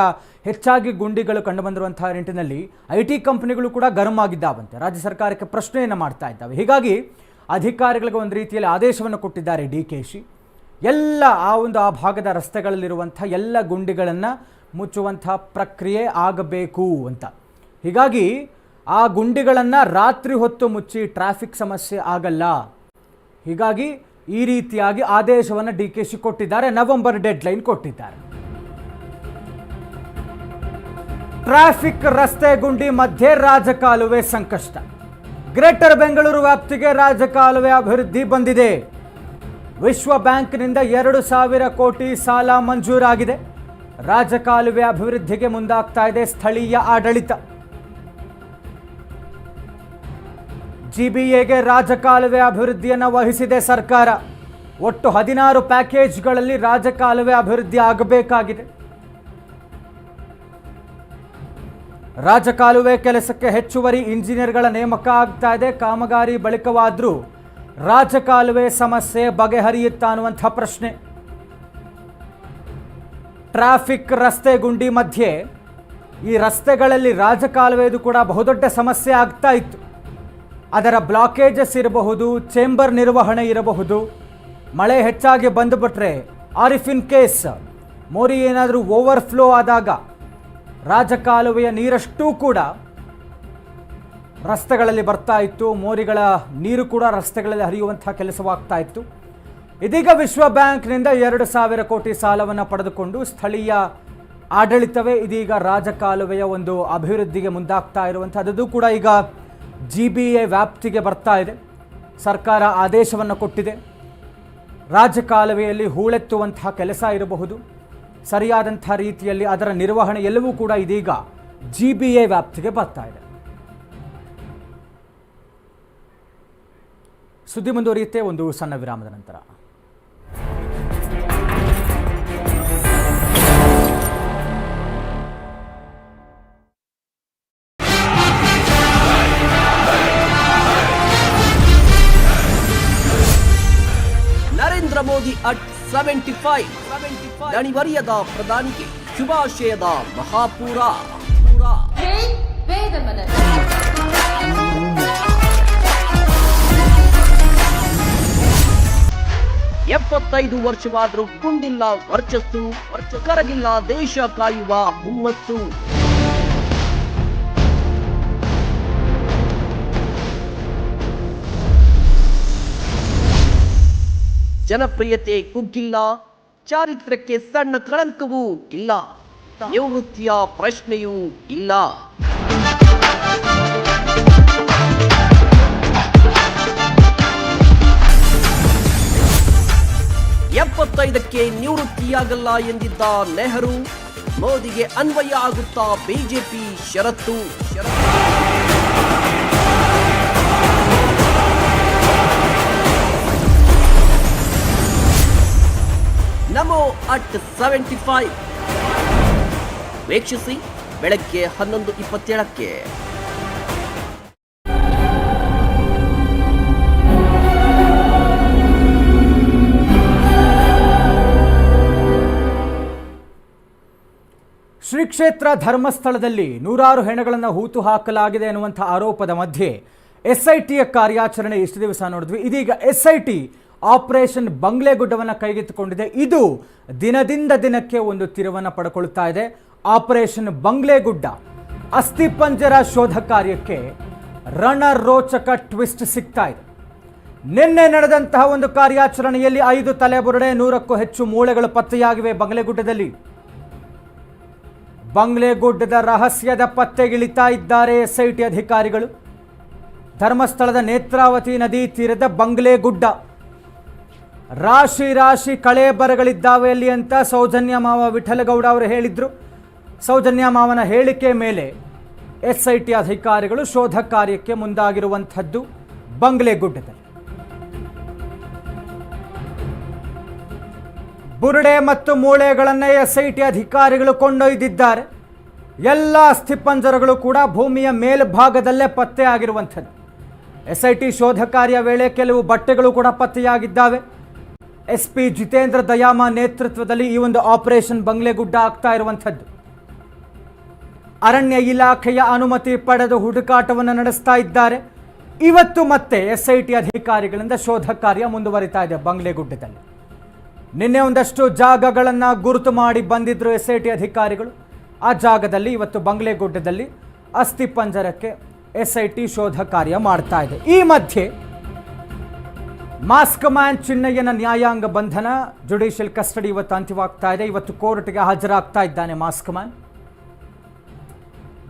ಹೆಚ್ಚಾಗಿ ಗುಂಡಿಗಳು ಕಂಡುಬಂದಿರುವಂತಹ ನಿಟ್ಟಿನಲ್ಲಿ ಐ ಟಿ ಕಂಪನಿಗಳು ಕೂಡ ಗರಂ ಆಗಿದ್ದಾವಂತೆ. ರಾಜ್ಯ ಸರ್ಕಾರಕ್ಕೆ ಪ್ರಶ್ನೆಯನ್ನು ಮಾಡ್ತಾ ಇದ್ದಾವೆ. ಹೀಗಾಗಿ ಅಧಿಕಾರಿಗಳಿಗೆ ಒಂದು ರೀತಿಯಲ್ಲಿ ಆದೇಶವನ್ನು ಕೊಟ್ಟಿದ್ದಾರೆ ಡಿ ಕೆ ಶಿ. ಎಲ್ಲ ಆ ಒಂದು ಆ ಭಾಗದ ರಸ್ತೆಗಳಲ್ಲಿರುವಂಥ ಎಲ್ಲ ಗುಂಡಿಗಳನ್ನು ಮುಚ್ಚುವಂಥ ಪ್ರಕ್ರಿಯೆ ಆಗಬೇಕು ಅಂತ. ಹೀಗಾಗಿ ಆ ಗುಂಡಿಗಳನ್ನು ರಾತ್ರಿ ಹೊತ್ತು ಮುಚ್ಚಿ ಟ್ರಾಫಿಕ್ ಸಮಸ್ಯೆ ಆಗಲ್ಲ. ಹೀಗಾಗಿ ಈ ರೀತಿಯಾಗಿ ಆದೇಶವನ್ನು ಡಿ ಕೆ ಶಿ ಕೊಟ್ಟಿದ್ದಾರೆ, ನವೆಂಬರ್ ಡೆಡ್ಲೈನ್ ಕೊಟ್ಟಿದ್ದಾರೆ. ಟ್ರಾಫಿಕ್ ರಸ್ತೆ ಗುಂಡಿ ಮಧ್ಯೆ ರಾಜಕಾಲುವೆ ಸಂಕಷ್ಟ. ಗ್ರೇಟರ್ ಬೆಂಗಳೂರು ವ್ಯಾಪ್ತಿಗೆ ರಾಜಕಾಲುವೆ ಅಭಿವೃದ್ಧಿ ಬಂದಿದೆ. ವಿಶ್ವ ಬ್ಯಾಂಕ್ನಿಂದ ಎರಡು ಸಾವಿರ ಕೋಟಿ ಸಾಲ ಮಂಜೂರಾಗಿದೆ. ರಾಜಕಾಲುವೆ ಅಭಿವೃದ್ಧಿಗೆ ಮುಂದಾಗ್ತಾ ಇದೆ ಸ್ಥಳೀಯ ಆಡಳಿತ. ಜಿಬಿಎಗೆ ರಾಜಕಾಲುವೆ ಅಭಿವೃದ್ಧಿಯನ್ನು ವಹಿಸಿದೆ ಸರ್ಕಾರ. ಒಟ್ಟು ಹದಿನಾರು ಪ್ಯಾಕೇಜ್ಗಳಲ್ಲಿ ರಾಜಕಾಲುವೆ ಅಭಿವೃದ್ಧಿ ಆಗಬೇಕಾಗಿದೆ. ರಾಜಕಾಲುವೆ ಕೆಲಸಕ್ಕೆ ಹೆಚ್ಚುವರಿ ಇಂಜಿನಿಯರ್ಗಳ ನೇಮಕ ಆಗ್ತಾ ಇದೆ. ಕಾಮಗಾರಿ ಬಳಿಕವಾದರೂ ರಾಜಕಾಲುವೆ ಸಮಸ್ಯೆ ಬಗೆಹರಿಯುತ್ತಾ ಅನ್ನುವಂಥ ಪ್ರಶ್ನೆ. ಟ್ರಾಫಿಕ್ ರಸ್ತೆ ಗುಂಡಿ ಮಧ್ಯೆ ಈ ರಸ್ತೆಗಳಲ್ಲಿ ರಾಜಕಾಲುವೆದು ಕೂಡ ಬಹುದೊಡ್ಡ ಸಮಸ್ಯೆ ಆಗ್ತಾ ಇತ್ತು. ಅದರ ಬ್ಲಾಕೇಜಸ್ ಇರಬಹುದು, ಚೇಂಬರ್ ನಿರ್ವಹಣೆ ಇರಬಹುದು. ಮಳೆ ಹೆಚ್ಚಾಗಿ ಬಂದುಬಿಟ್ರೆ ಆರಿಫಿನ್ ಕೇಸ್ ಮೋರಿ ಏನಾದರೂ ಓವರ್ಫ್ಲೋ ಆದಾಗ ರಾಜಕಾಲುವೆಯ ನೀರಷ್ಟೂ ಕೂಡ ರಸ್ತೆಗಳಲ್ಲಿ ಬರ್ತಾ ಇತ್ತು. ಮೋರಿಗಳ ನೀರು ಕೂಡ ರಸ್ತೆಗಳಲ್ಲಿ ಹರಿಯುವಂತಹ ಕೆಲಸವಾಗ್ತಾ ಇತ್ತು. ಇದೀಗ ವಿಶ್ವ ಬ್ಯಾಂಕ್ನಿಂದ ಎರಡು ಸಾವಿರ ಕೋಟಿ ಸಾಲವನ್ನು ಪಡೆದುಕೊಂಡು ಸ್ಥಳೀಯ ಆಡಳಿತವೇ ಇದೀಗ ರಾಜಕಾಲುವೆಯ ಒಂದು ಅಭಿವೃದ್ಧಿಗೆ ಮುಂದಾಗ್ತಾ ಇರುವಂಥದ್ದು ಕೂಡ ಈಗ ಜಿ ಬಿ ಎ ವ್ಯಾಪ್ತಿಗೆ ಬರ್ತಾ ಇದೆ. ಸರ್ಕಾರ ಆದೇಶವನ್ನು ಕೊಟ್ಟಿದೆ. ರಾಜಕಾಲುವೆಯಲ್ಲಿ ಹೂಳೆತ್ತುವಂತಹ ಕೆಲಸ ಇರಬಹುದು. ಸರಿಯಾದಂಥ ರೀತಿಯಲ್ಲಿ ಅದರ ನಿರ್ವಹಣೆ ಎಲ್ಲವೂ ಕೂಡ ಇದೀಗ ಜಿ ಬಿ ಎ ವ್ಯಾಪ್ತಿಗೆ ಬರ್ತಾ ಇದೆ. ಸುದ್ದಿ ಮುಂದುವರಿಯುತ್ತೆ ಒಂದು ಸಣ್ಣ ವಿರಾಮದ ನಂತರ. Narendra Modi at seventy five ದಣಿವರಿಯದ ಪ್ರಧಾನಿಗೆ ಶುಭಾಶಯದ ಮಹಾಪೂರ. ಎಪ್ಪತ್ತೈದು ವರ್ಷವಾದರೂ ಕುಂದಿಲ್ಲ ವರ್ಚಸ್ಸು ವರ್ಚ ಕರಗಿಲ್ಲ, ದೇಶ ಕಾಯುವ ಹುಮ್ಮಸ್ಸು. ಜನಪ್ರಿಯತೆ ಕುಗ್ಗಿಲ್ಲ, ಚಾರಿತ್ರ್ಯಕ್ಕೆ ಸಣ್ಣ ಕಳಂಕವೂ ಇಲ್ಲ, ನಿವೃತ್ತಿಯ ಪ್ರಶ್ನೆಯೂ ಇಲ್ಲ. ಎಪ್ಪತ್ತೈದಕ್ಕೆ ನಿವೃತ್ತಿಯಾಗಲ್ಲ ಎಂದಿದ್ದ ನೆಹರು, ಮೋದಿಗೆ ಅನ್ವಯ ಆಗುತ್ತಾ ಬಿಜೆಪಿ ಷರತ್ತು? ಷರತ್ತು ನಮೋ ಅಟ್ ಸೆವೆಂಟಿ ಫೈವ್. ವೀಕ್ಷಿಸಿ, ಬೆಳಗ್ಗೆ ಹನ್ನೊಂದು ಇಪ್ಪತ್ತೇಳಕ್ಕೆ. ಕ್ಷೇತ್ರ ಧರ್ಮಸ್ಥಳದಲ್ಲಿ ನೂರಾರು ಹೆಣಗಳನ್ನು ಹೂತು ಹಾಕಲಾಗಿದೆ ಎನ್ನುವಂಥ ಆರೋಪದ ಮಧ್ಯೆ ಎಸ್ ಐ ಕಾರ್ಯಾಚರಣೆ ಇಷ್ಟು ದಿವಸ ನೋಡಿದ್ವಿ. ಇದೀಗ ಎಸ್ ಐ ಟಿ ಆಪರೇಷನ್ ಬಂಗ್ಲೆಗುಡ್ಡವನ್ನು ಕೈಗೆತ್ತಿಕೊಂಡಿದೆ. ಇದು ದಿನದಿಂದ ದಿನಕ್ಕೆ ಒಂದು ತಿರುವನ್ನು ಪಡ್ಕೊಳ್ತಾ ಇದೆ. ಆಪರೇಷನ್ ಬಂಗ್ಲೆಗುಡ್ಡ ಅಸ್ಥಿಪಂಜರ ಶೋಧ ಕಾರ್ಯಕ್ಕೆ ರಣರೋಚಕ ಟ್ವಿಸ್ಟ್ ಸಿಗ್ತಾ ಇದೆ. ನಿನ್ನೆ ನಡೆದಂತಹ ಒಂದು ಕಾರ್ಯಾಚರಣೆಯಲ್ಲಿ ಐದು ತಲೆಬುರಡೆ, ನೂರಕ್ಕೂ ಹೆಚ್ಚು ಮೂಳೆಗಳು ಪತ್ತೆಯಾಗಿವೆ ಬಂಗ್ಲೆಗುಡ್ಡದಲ್ಲಿ. ಬಂಗ್ಲೆಗುಡ್ಡದ ರಹಸ್ಯದ ಪತ್ತೆಗಿಳಿತಾ ಇದ್ದಾರೆ ಎಸ್ಐಟಿ ಅಧಿಕಾರಿಗಳು. ಧರ್ಮಸ್ಥಳದ ನೇತ್ರಾವತಿ ನದಿ ತೀರದ ಬಂಗ್ಲೆಗುಡ್ಡ. ರಾಶಿ ರಾಶಿ ಕಳೆ ಬರಗಳಿದ್ದಾವೆ ಅಲ್ಲಿ ಅಂತ ಸೌಜನ್ಯ ಮಾವ ವಿಠಲಗೌಡ ಅವರು ಹೇಳಿದ್ರು. ಸೌಜನ್ಯ ಮಾವನ ಹೇಳಿಕೆ ಮೇಲೆ ಎಸ್ ಐ ಟಿ ಅಧಿಕಾರಿಗಳು ಶೋಧ ಕಾರ್ಯಕ್ಕೆ ಮುಂದಾಗಿರುವಂಥದ್ದು ಬಂಗ್ಲೆಗುಡ್ಡದಲ್ಲಿ. ಬುರುಡೆ ಮತ್ತು ಮೂಳೆಗಳನ್ನು ಎಸ್ ಐ ಟಿ ಅಧಿಕಾರಿಗಳು ಕೊಂಡೊಯ್ದಿದ್ದಾರೆ. ಎಲ್ಲ ಅಸ್ಥಿಪಂಜರಗಳು ಕೂಡ ಭೂಮಿಯ ಮೇಲ್ಭಾಗದಲ್ಲೇ ಪತ್ತೆ ಆಗಿರುವಂಥದ್ದು ಎಸ್ ಐ ಟಿ ಶೋಧ ಕಾರ್ಯ ವೇಳೆ ಕೆಲವು ಬಟ್ಟೆಗಳು ಕೂಡ ಪತ್ತೆಯಾಗಿದ್ದಾವೆ. ಎಸ್ ಪಿ ಜಿತೇಂದ್ರ ದಯಾಮ ನೇತೃತ್ವದಲ್ಲಿ ಈ ಒಂದು ಆಪರೇಷನ್ ಬಂಗ್ಲೆಗುಡ್ಡ ಆಗ್ತಾ ಇರುವಂಥದ್ದು. ಅರಣ್ಯ ಇಲಾಖೆಯ ಅನುಮತಿ ಪಡೆದು ಹುಡುಕಾಟವನ್ನು ನಡೆಸ್ತಾ ಇದ್ದಾರೆ. ಇವತ್ತು ಮತ್ತೆ ಎಸ್ ಐ ಟಿ ಅಧಿಕಾರಿಗಳಿಂದ ಶೋಧ ಕಾರ್ಯ ಮುಂದುವರಿತಾ ಇದೆ ಬಂಗ್ಲೆಗುಡ್ಡದಲ್ಲಿ. ನಿನ್ನೆ ಒಂದಷ್ಟು ಜಾಗಗಳನ್ನು ಗುರುತು ಮಾಡಿ ಬಂದಿದ್ದರು ಎಸ್ ಐ ಟಿ ಅಧಿಕಾರಿಗಳು. ಆ ಜಾಗದಲ್ಲಿ ಇವತ್ತು ಬಂಗ್ಲೆಗುಡ್ಡದಲ್ಲಿ ಅಸ್ಥಿ ಪಂಜರಕ್ಕೆ ಎಸ್ ಐ ಟಿ ಶೋಧ ಕಾರ್ಯ ಮಾಡ್ತಾ ಇದೆ. ಈ ಮಧ್ಯೆ ಮಾಸ್ಕ್ ಮ್ಯಾನ್ ಚಿನ್ನಯ್ಯನ ನ್ಯಾಯಾಂಗ ಬಂಧನ ಜುಡಿಷಿಯಲ್ ಕಸ್ಟಡಿ ಇವತ್ತು ಅಂತ್ಯವಾಗ್ತಾ ಇದೆ. ಇವತ್ತು ಕೋರ್ಟ್ಗೆ ಹಾಜರಾಗ್ತಾ ಇದ್ದಾನೆ ಮಾಸ್ಕ್ ಮ್ಯಾನ್.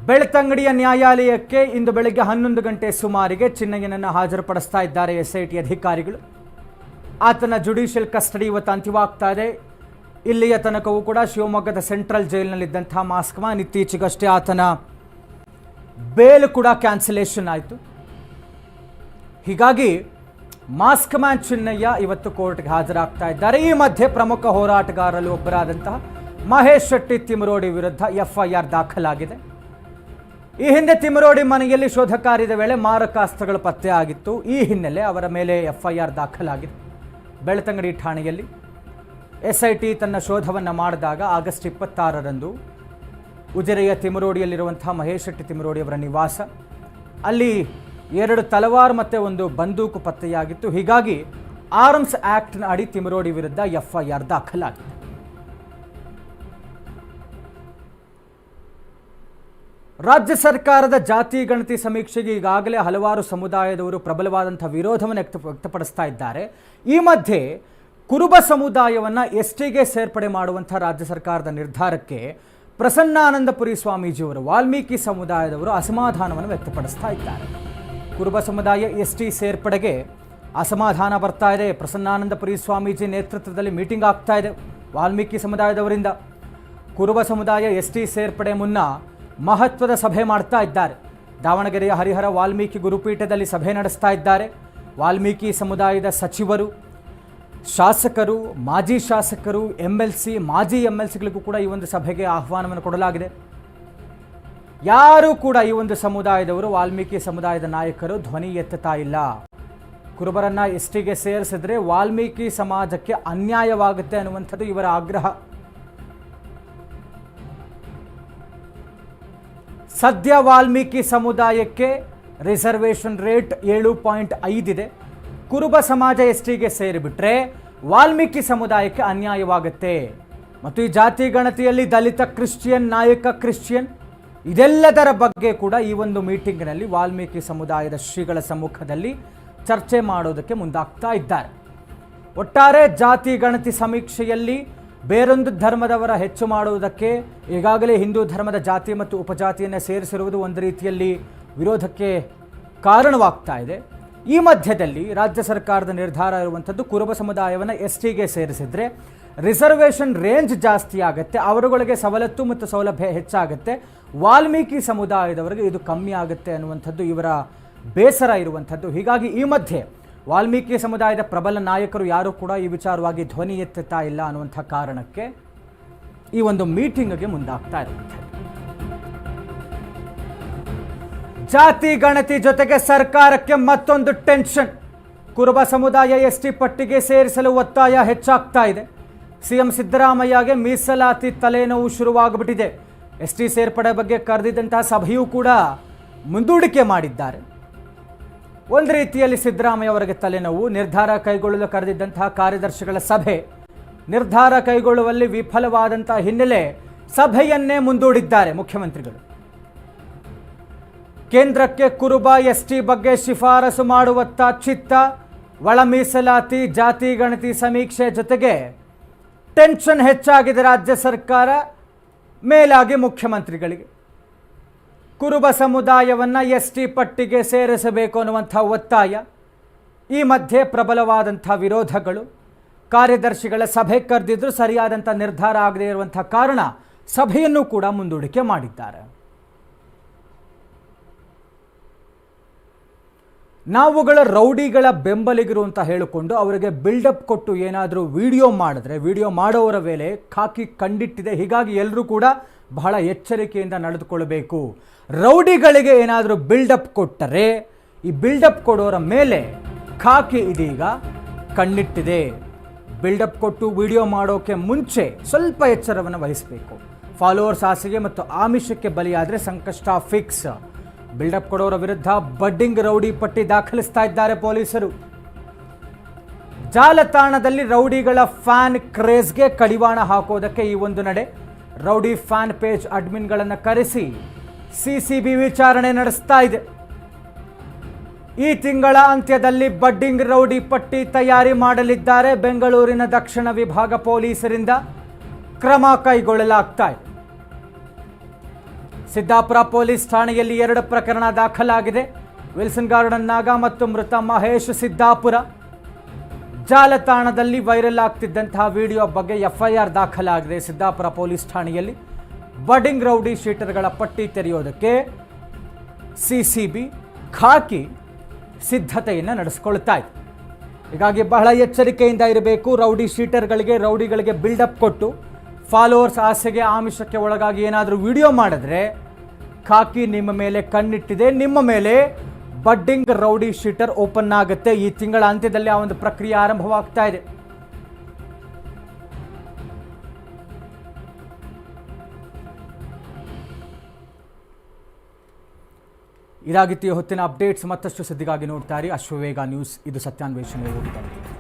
ಬೆಳ್ತಂಗಡಿಯ ನ್ಯಾಯಾಲಯಕ್ಕೆ ಇಂದು ಬೆಳಗ್ಗೆ ಹನ್ನೊಂದು ಗಂಟೆ ಸುಮಾರಿಗೆ ಚಿನ್ನಯ್ಯನನ್ನು ಹಾಜರುಪಡಿಸ್ತಾ ಇದ್ದಾರೆ ಎಸ್ ಅಧಿಕಾರಿಗಳು. ಆತನ ಜುಡಿಷಿಯಲ್ ಕಸ್ಟಡಿ ಇವತ್ತು ಅಂತ್ಯವಾಗ್ತಾ ಇದೆ. ಇಲ್ಲಿಯ ತನಕವೂ ಕೂಡ ಶಿವಮೊಗ್ಗದ ಸೆಂಟ್ರಲ್ ಜೈಲಿನಲ್ಲಿದ್ದಂಥ ಮಾಸ್ಕ್ ಮ್ಯಾನ್ ಇತ್ತೀಚೆಗಷ್ಟೇ ಆತನ ಬೇಲ್ ಕೂಡ ಕ್ಯಾನ್ಸಲೇಷನ್ ಆಯಿತು. ಹೀಗಾಗಿ ಮಾಸ್ಕ್ ಮ್ಯಾನ್ ಚಿನ್ನಯ್ಯ ಇವತ್ತು ಕೋರ್ಟ್ಗೆ ಹಾಜರಾಗ್ತಾ ಇದ್ದಾರೆ. ಈ ಮಧ್ಯೆ ಪ್ರಮುಖ ಹೋರಾಟಗಾರರಲ್ಲಿ ಒಬ್ಬರಾದಂತಹ ಮಹೇಶ್ ಶೆಟ್ಟಿ ತಿಮರೋಡಿ ವಿರುದ್ಧ ಎಫ್ಐಆರ್ ದಾಖಲಾಗಿದೆ. ಈ ಹಿಂದೆ ತಿಮರೋಡಿ ಮನೆಯಲ್ಲಿ ಶೋಧ ಕಾರ್ಯದ ವೇಳೆ ಮಾರಕಾಸ್ತ್ರಗಳು ಪತ್ತೆ ಆಗಿತ್ತು. ಈ ಹಿನ್ನೆಲೆ ಅವರ ಮೇಲೆ ಎಫ್ಐಆರ್ ದಾಖಲಾಗಿದೆ. ಬೆಳ್ತಂಗಡಿ ಠಾಣೆಯಲ್ಲಿ ಎಸ್ ಐ ಟಿ ತನ್ನ ಶೋಧವನ್ನು ಮಾಡಿದಾಗ ಆಗಸ್ಟ್ ಇಪ್ಪತ್ತಾರರಂದು ಉಜಿರೆಯ ತಿಮರೋಡಿಯಲ್ಲಿರುವಂಥ ಮಹೇಶ್ ಶೆಟ್ಟಿ ತಿಮರೋಡಿಯವರ ನಿವಾಸ. ಅಲ್ಲಿ ಎರಡು ತಲವಾರು ಮತ್ತು ಒಂದು ಬಂದೂಕು ಪತ್ತೆಯಾಗಿತ್ತು. ಹೀಗಾಗಿ ಆರ್ಮ್ಸ್ ಆ್ಯಕ್ಟ್ನ ಅಡಿ ತಿಮರೋಡಿ ವಿರುದ್ಧ ಎಫ್ಐಆರ್ ದಾಖಲಾಗಿದೆ. ರಾಜ್ಯ ಸರ್ಕಾರದ ಜಾತಿ ಗಣತಿ ಸಮೀಕ್ಷೆಗೆ ಈಗಾಗಲೇ ಹಲವಾರು ಸಮುದಾಯದವರು ಪ್ರಬಲವಾದಂಥ ವಿರೋಧವನ್ನು ವ್ಯಕ್ತ ವ್ಯಕ್ತಪಡಿಸ್ತಾ ಇದ್ದಾರೆ. ಈ ಮಧ್ಯೆ ಕುರುಬ ಸಮುದಾಯವನ್ನು ಎಸ್ ಟಿಗೆ ಸೇರ್ಪಡೆ ಮಾಡುವಂಥ ರಾಜ್ಯ ಸರ್ಕಾರದ ನಿರ್ಧಾರಕ್ಕೆ ಪ್ರಸನ್ನಾನಂದಪುರಿ ಸ್ವಾಮೀಜಿಯವರು, ವಾಲ್ಮೀಕಿ ಸಮುದಾಯದವರು ಅಸಮಾಧಾನವನ್ನು ವ್ಯಕ್ತಪಡಿಸ್ತಾ ಇದ್ದಾರೆ. ಕುರುಬ ಸಮುದಾಯ ಎಸ್ ಟಿ ಸೇರ್ಪಡೆಗೆ ಅಸಮಾಧಾನ ಬರ್ತಾ ಇದೆ. ಪ್ರಸನ್ನಾನಂದಪುರಿ ಸ್ವಾಮೀಜಿ ನೇತೃತ್ವದಲ್ಲಿ ಮೀಟಿಂಗ್ ಆಗ್ತಾ ಇದೆ ವಾಲ್ಮೀಕಿ ಸಮುದಾಯದವರಿಂದ. ಕುರುಬ ಸಮುದಾಯ ಎಸ್ ಟಿ ಸೇರ್ಪಡೆ ಮುನ್ನ ಮಹತ್ವದ ಸಭೆ ಮಾಡ್ತಾ ಇದ್ದಾರೆ. ದಾವಣಗೆರೆಯ ಹರಿಹರ ವಾಲ್ಮೀಕಿ ಗುರುಪೀಠದಲ್ಲಿ ಸಭೆ ನಡೆಸ್ತಾ ಇದ್ದಾರೆ. ವಾಲ್ಮೀಕಿ ಸಮುದಾಯದ ಸಚಿವರು, ಶಾಸಕರು, ಮಾಜಿ ಶಾಸಕರು ಎಂ ಎಲ್ ಸಿ ಮಾಜಿ ಎಂ ಎಲ್ ಸಿಗಳಿಗೂ ಕೂಡ ಈ ಒಂದು ಸಭೆಗೆ ಆಹ್ವಾನವನ್ನು ಕೊಡಲಾಗಿದೆ. ಯಾರೂ ಕೂಡ ಈ ಒಂದು ಸಮುದಾಯದವರು, ವಾಲ್ಮೀಕಿ ಸಮುದಾಯದ ನಾಯಕರು ಧ್ವನಿ ಎತ್ತುತ್ತಾ ಇಲ್ಲ. ಕುರುಬರನ್ನ ಎಸ್ ಟಿಗೆ ಸೇರಿಸಿದ್ರೆ ವಾಲ್ಮೀಕಿ ಸಮಾಜಕ್ಕೆ ಅನ್ಯಾಯವಾಗುತ್ತೆ ಅನ್ನುವಂಥದ್ದು ಇವರ ಆಗ್ರಹ. ಸದ್ಯ ವಾಲ್ಮೀಕಿ ಸಮುದಾಯಕ್ಕೆ ರಿಸರ್ವೇಷನ್ ರೇಟ್ ಏಳು ಪಾಯಿಂಟ್ ಐದಿದೆ ಕುರುಬ ಸಮಾಜ ಎಸ್ ಟಿಗೆ ಸೇರಿಬಿಟ್ರೆ ವಾಲ್ಮೀಕಿ ಸಮುದಾಯಕ್ಕೆ ಅನ್ಯಾಯವಾಗುತ್ತೆ. ಮತ್ತು ಈ ಜಾತಿ ಗಣತಿಯಲ್ಲಿ ದಲಿತ ಕ್ರಿಶ್ಚಿಯನ್, ನಾಯಕ ಕ್ರಿಶ್ಚಿಯನ್, ಇದೆಲ್ಲದರ ಬಗ್ಗೆ ಕೂಡ ಈ ಒಂದು ಮೀಟಿಂಗ್ನಲ್ಲಿ ವಾಲ್ಮೀಕಿ ಸಮುದಾಯದ ಶ್ರೀಗಳ ಸಮ್ಮುಖದಲ್ಲಿ ಚರ್ಚೆ ಮಾಡೋದಕ್ಕೆ ಮುಂದಾಗ್ತಾ ಇದ್ದಾರೆ. ಒಟ್ಟಾರೆ ಜಾತಿ ಗಣತಿ ಸಮೀಕ್ಷೆಯಲ್ಲಿ ಬೇರೊಂದು ಧರ್ಮದವರ ಹೆಚ್ಚು ಮಾಡುವುದಕ್ಕೆ ಈಗಾಗಲೇ ಹಿಂದೂ ಧರ್ಮದ ಜಾತಿ ಮತ್ತು ಉಪಜಾತಿಯನ್ನು ಸೇರಿಸಿರುವುದು ಒಂದು ರೀತಿಯಲ್ಲಿ ವಿರೋಧಕ್ಕೆ ಕಾರಣವಾಗ್ತಾ ಇದೆ. ಈ ಮಧ್ಯದಲ್ಲಿ ರಾಜ್ಯ ಸರ್ಕಾರದ ನಿರ್ಧಾರ ಇರುವಂಥದ್ದು ಕುರುಬ ಸಮುದಾಯವನ್ನು ಎಸ್ ಟಿಗೆ ಸೇರಿಸಿದ್ರೆ ರಿಸರ್ವೇಷನ್ ರೇಂಜ್ ಜಾಸ್ತಿ ಆಗುತ್ತೆ, ಅವರುಗಳಿಗೆ ಸವಲತ್ತು ಮತ್ತು ಸೌಲಭ್ಯ ಹೆಚ್ಚಾಗುತ್ತೆ, ವಾಲ್ಮೀಕಿ ಸಮುದಾಯದವರಿಗೆ ಇದು ಕಮ್ಮಿ ಆಗುತ್ತೆ ಅನ್ನುವಂಥದ್ದು ಇವರ ಬೇಸರ ಇರುವಂಥದ್ದು. ಹೀಗಾಗಿ ಈ ಮಧ್ಯೆ ವಾಲ್ಮೀಕಿ ಸಮುದಾಯದ ಪ್ರಬಲ ನಾಯಕರು ಯಾರೂ ಕೂಡ ಈ ವಿಚಾರವಾಗಿ ಧ್ವನಿ ಎತ್ತುತ್ತಾ ಇಲ್ಲ ಅನ್ನುವಂಥ ಕಾರಣಕ್ಕೆ ಈ ಒಂದು ಮೀಟಿಂಗ್ಗೆ ಮುಂದಾಗ್ತಾ ಇರುತ್ತೆ ಜಾತಿ ಗಣತಿ ಜೊತೆಗೆ ಸರ್ಕಾರಕ್ಕೆ ಮತ್ತೊಂದು ಟೆನ್ಷನ್. ಕುರುಬ ಸಮುದಾಯ ಎಸ್ ಟಿ ಪಟ್ಟಿಗೆ ಸೇರಿಸಲು ಒತ್ತಾಯ ಹೆಚ್ಚಾಗ್ತಾ ಇದೆ. ಸಿಎಂ ಸಿದ್ದರಾಮಯ್ಯಗೆ ಮೀಸಲಾತಿ ತಲೆನೋವು ಶುರುವಾಗ್ಬಿಟ್ಟಿದೆ. ಎಸ್ ಟಿ ಸೇರ್ಪಡೆ ಬಗ್ಗೆ ಕರೆದಿದ್ದಂತಹ ಸಭೆಯೂ ಕೂಡ ಮುಂದೂಡಿಕೆ ಮಾಡಿದ್ದಾರೆ. ಒಂದು ರೀತಿಯಲ್ಲಿ ಸಿದ್ದರಾಮಯ್ಯ ಅವರಿಗೆ ತಲೆನೋವು, ನಿರ್ಧಾರ ಕೈಗೊಳ್ಳಲು ಕರೆದಿದ್ದಂತಹ ಕಾರ್ಯದರ್ಶಿಗಳ ಸಭೆ. ನಿರ್ಧಾರ ಕೈಗೊಳ್ಳುವಲ್ಲಿ ವಿಫಲವಾದಂತಹ ಹಿನ್ನೆಲೆ ಸಭೆಯನ್ನೇ ಮುಂದೂಡಿದ್ದಾರೆ ಮುಖ್ಯಮಂತ್ರಿಗಳು. ಕೇಂದ್ರಕ್ಕೆ ಕುರುಬ ಎಸ್ ಟಿ ಬಗ್ಗೆ ಶಿಫಾರಸು ಮಾಡುವತ್ತ ಚಿತ್ತ ಒಳ ಮೀಸಲಾತಿ ಜಾತಿ ಗಣತಿ ಸಮೀಕ್ಷೆ ಜೊತೆಗೆ ಟೆನ್ಷನ್ ಹೆಚ್ಚಾಗಿದೆ ರಾಜ್ಯ ಸರ್ಕಾರ, ಮೇಲಾಗಿ ಮುಖ್ಯಮಂತ್ರಿಗಳಿಗೆ. ಕುರುಬ ಸಮುದಾಯವನ್ನು ಎಸ್ ಟಿ ಪಟ್ಟಿಗೆ ಸೇರಿಸಬೇಕು ಅನ್ನುವಂಥ ಒತ್ತಾಯ, ಈ ಮಧ್ಯೆ ಪ್ರಬಲವಾದಂಥ ವಿರೋಧಗಳು, ಕಾರ್ಯದರ್ಶಿಗಳ ಸಭೆ ಕರೆದಿದ್ರು ಸರಿಯಾದಂಥ ನಿರ್ಧಾರ ಆಗದೇ ಇರುವಂಥ ಕಾರಣ ಸಭೆಯನ್ನು ಕೂಡ ಮುಂದೂಡಿಕೆ ಮಾಡಿದ್ದಾರೆ. ನಾವುಗಳ ರೌಡಿಗಳ ಬೆಂಬಲಿಗರು ಅಂತ ಹೇಳಿಕೊಂಡು ಅವರಿಗೆ ಬಿಲ್ಡಪ್ ಕೊಟ್ಟು ಏನಾದರೂ ವಿಡಿಯೋ ಮಾಡಿದ್ರೆ, ವಿಡಿಯೋ ಮಾಡೋವರ ಮೇಲೆ ಖಾಕಿ ಕಂಡಿಟ್ಟಿದೆ. ಹೀಗಾಗಿ ಎಲ್ಲರೂ ಕೂಡ ಬಹಳ ಎಚ್ಚರಿಕೆಯಿಂದ ನಡೆದುಕೊಳ್ಳಬೇಕು. ರೌಡಿಗಳಿಗೆ ಏನಾದರೂ ಬಿಲ್ಡಪ್ ಕೊಟ್ಟರೆ, ಈ ಬಿಲ್ಡಪ್ ಕೊಡೋರ ಮೇಲೆ ಖಾಕಿ ಇದೀಗ ಕಣ್ಣಿಟ್ಟಿದೆ. ಬಿಲ್ಡಪ್ ಕೊಟ್ಟು ವಿಡಿಯೋ ಮಾಡೋಕ್ಕೆ ಮುಂಚೆ ಸ್ವಲ್ಪ ಎಚ್ಚರವನ್ನು ವಹಿಸಬೇಕು. ಫಾಲೋವರ್ಸ್ ಆಸೆಗೆ ಮತ್ತು ಆಮಿಷಕ್ಕೆ ಬಲಿಯಾದರೆ ಸಂಕಷ್ಟ ಫಿಕ್ಸ್ ಬಿಲ್ಡಪ್ ಕೊಡೋರ ವಿರುದ್ಧ ಬಡ್ಡಿಂಗ್ ರೌಡಿ ಪಟ್ಟಿ ದಾಖಲಿಸ್ತಾ ಇದ್ದಾರೆ ಪೊಲೀಸರು. ಜಾಲತಾಣದಲ್ಲಿ ರೌಡಿಗಳ ಫ್ಯಾನ್ ಕ್ರೇಜ್ಗೆ ಕಡಿವಾಣ ಹಾಕೋದಕ್ಕೆ ಈ ಒಂದು ನಡೆ. ರೌಡಿ ಫ್ಯಾನ್ ಪೇಜ್ ಅಡ್ಮಿನ್ಗಳನ್ನು ಕರೆಸಿ ಸಿಸಿಬಿ ವಿಚಾರಣೆ ನಡೆಸ್ತಾ ಇದೆ. ಈ ತಿಂಗಳ ಅಂತ್ಯದಲ್ಲಿ ಬಡ್ಡಿಂಗ್ ರೌಡಿ ಪಟ್ಟಿ ತಯಾರಿ ಮಾಡಲಿದ್ದಾರೆ. ಬೆಂಗಳೂರಿನ ದಕ್ಷಿಣ ವಿಭಾಗ ಪೊಲೀಸರಿಂದ ಕ್ರಮ ಕೈಗೊಳ್ಳಲಾಗ್ತಾ ಇದೆ. ಸಿದ್ದಾಪುರ ಪೊಲೀಸ್ ಠಾಣೆಯಲ್ಲಿ ಎರಡು ಪ್ರಕರಣ ದಾಖಲಾಗಿದೆ. ವಿಲ್ಸನ್ ಗಾರ್ಡನ್ ನಾಗ ಮತ್ತು ಮೃತ ಮಹೇಶ್ ಸಿದ್ದಾಪುರ. ಜಾಲತಾಣದಲ್ಲಿ ವೈರಲ್ ಆಗ್ತಿದ್ದಂತಹ ವಿಡಿಯೋ ಬಗ್ಗೆ ಎಫ್ಐಆರ್ ದಾಖಲಾಗಿದೆ. ಸಿದ್ದಾಪುರ ಪೊಲೀಸ್ ಠಾಣೆಯಲ್ಲಿ ಬಡಿಂಗ್ ರೌಡಿ ಶೀಟರ್ಗಳ ಪಟ್ಟಿ ತೆರೆಯೋದಕ್ಕೆ ಸಿಸಿಬಿ ಖಾಕಿ ಸಿದ್ಧತೆಯನ್ನು ನಡೆಸ್ಕೊಳ್ತಾ ಇದೆ. ಹೀಗಾಗಿ ಬಹಳ ಎಚ್ಚರಿಕೆಯಿಂದ ಇರಬೇಕು. ರೌಡಿ ಶೀಟರ್ಗಳಿಗೆ, ರೌಡಿಗಳಿಗೆ ಬಿಲ್ಡಪ್ ಕೊಟ್ಟು ಫಾಲೋವರ್ಸ್ ಆಸೆಗೆ ಆಮಿಷಕ್ಕೆ ಒಳಗಾಗಿ ಏನಾದರೂ ವಿಡಿಯೋ ಮಾಡಿದ್ರೆ ಖಾಕಿ ನಿಮ್ಮ ಮೇಲೆ ಕಣ್ಣಿಟ್ಟಿದೆ, ನಿಮ್ಮ ಮೇಲೆ ಬಡ್ಡಿಂಗ್ ರೌಡಿ ಶೀಟರ್ ಓಪನ್ ಆಗುತ್ತೆ. ಈ ತಿಂಗಳ ಅಂತ್ಯದಲ್ಲಿ ಆ ಒಂದು ಪ್ರಕ್ರಿಯೆ ಆರಂಭವಾಗ್ತಾ ಇದೆ. ಇದಾಗಿತ್ತು ಹೊತ್ತಿನ ಅಪ್ಡೇಟ್ಸ್. ಮತ್ತಷ್ಟು ಸುದ್ದಿಗಾಗಿ ನೋಡ್ತಾ ಇರಿ. ಅಶ್ವವೇಗ ನ್ಯೂಸ್. ಇದು ಸತ್ಯಾನ್ವೇಷಣೆ ಹೋಗಿದ್ದಾರೆ.